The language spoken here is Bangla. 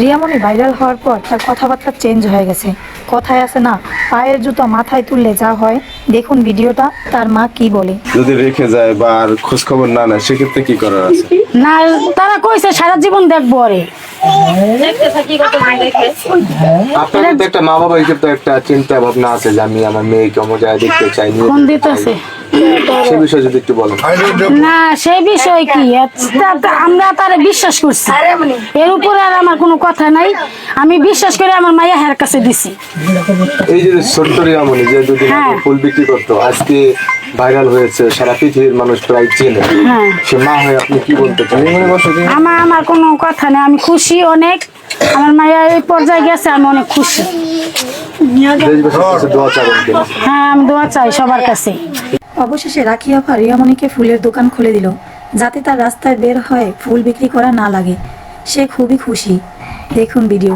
রিয়ামণি ভাইরাল হওয়ার পর তার কথাবার্তা চেঞ্জ হয়ে গেছে। কথায় আছে না পায়ের জুতো মাথায় তুললে যা হয় দেখুন ভিডিওটা তার মা কি বলে? যদি রেখে যায় বা আর খোঁজ খবর না নেয় সেক্ষেত্রে কি করার আছে? না তারা কইছে সারা জীবন দেখব আরে। আপনাদের একটা মা বাবা হিসেবে তো একটা চিন্তা ভাবনা আছে যে আমি আমার মেয়েকে মজায় দেখতে চাই ফোন। দিতেছে। সে বিষয়ে যদি একটু বলেন। না সেই বিষয় কি? আমরা তারে বিশ্বাস করছি। এর উপরে আর আমার কোনো কথা নাই। আমি বিশ্বাস করে আমার মাইয়া হের কাছে দিছি। এই যে ছোট্ট রিয়ামণি যে দুদিন আগে হ্যাঁ। ফুল বিক্রি করতো আজকে ভাইরাল হয়েছে সারা পৃথিবীর মানুষ প্রায় চেনে। হ্যাঁ। সে মা হয়ে আপনি কি বলতে চান? আমার আমার কোনো কথা নেই। আমি খুশি অনেক। আমার মায়া এই পর্যায়ে গেছে আমি অনেক খুশি? হ্যাঁ আমি দোয়া চাই সবার কাছে। অবশেষে রাখি আপা রিয়ামণিকে ফুলের দোকান খুলে দিল, যাতে তার রাস্তায় বের হয় ফুল বিক্রি করা না লাগে। সে খুবই খুশি। দেখুন ভিডিও